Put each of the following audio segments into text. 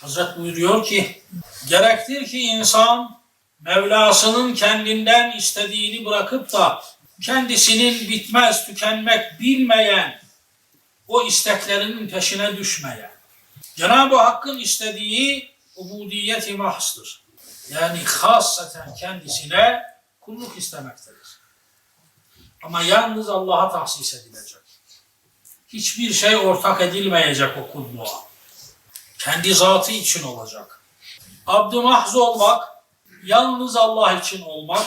Hazret buyuruyor ki, gerektir ki insan Mevlasının kendinden istediğini bırakıp da kendisinin bitmez tükenmek bilmeyen o isteklerinin peşine düşmeyen. Cenab-ı Hakk'ın istediği ubudiyet-i mahsdır. Yani hasaten kendisine kulluk istemektedir. Ama yalnız Allah'a tahsis edilecek. Hiçbir şey ortak edilmeyecek o kulluğa. Kendi zatı için olacak. Abd-ı mahz olmak, yalnız Allah için olmak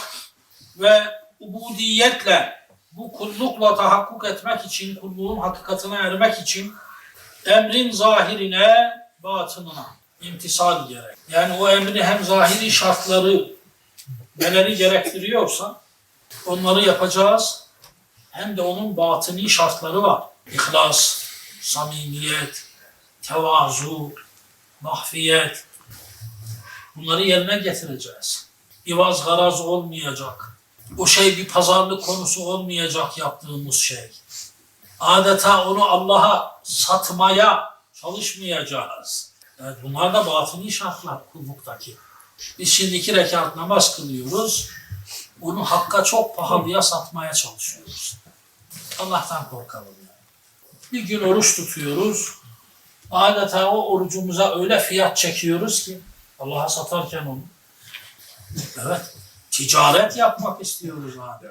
ve ubudiyetle, bu kullukla tahakkuk etmek için, kulluğun hakikatine ermek için emrin zahirine, batınına imtisal gerek. Yani o emri hem zahiri şartları neleri gerektiriyorsa onları yapacağız. Hem de onun batıni şartları var. İhlas, samimiyet, tevazu, mahfiyet. Bunları yerine getireceğiz. İvaz garaz olmayacak. O şey bir pazarlık konusu olmayacak yaptığımız şey. Adeta onu Allah'a satmaya çalışmayacağız. Evet, bunlar da batıni şartlar kulluktaki. Biz şimdi iki rekat namaz kılıyoruz. Onu Hakk'a çok pahalıya satmaya çalışıyoruz. Allah'tan korkalım. Yani. Bir gün oruç tutuyoruz. Adeta o orucumuza öyle fiyat çekiyoruz ki Allah'a satarken onu. Evet. Ticaret yapmak istiyoruz abi.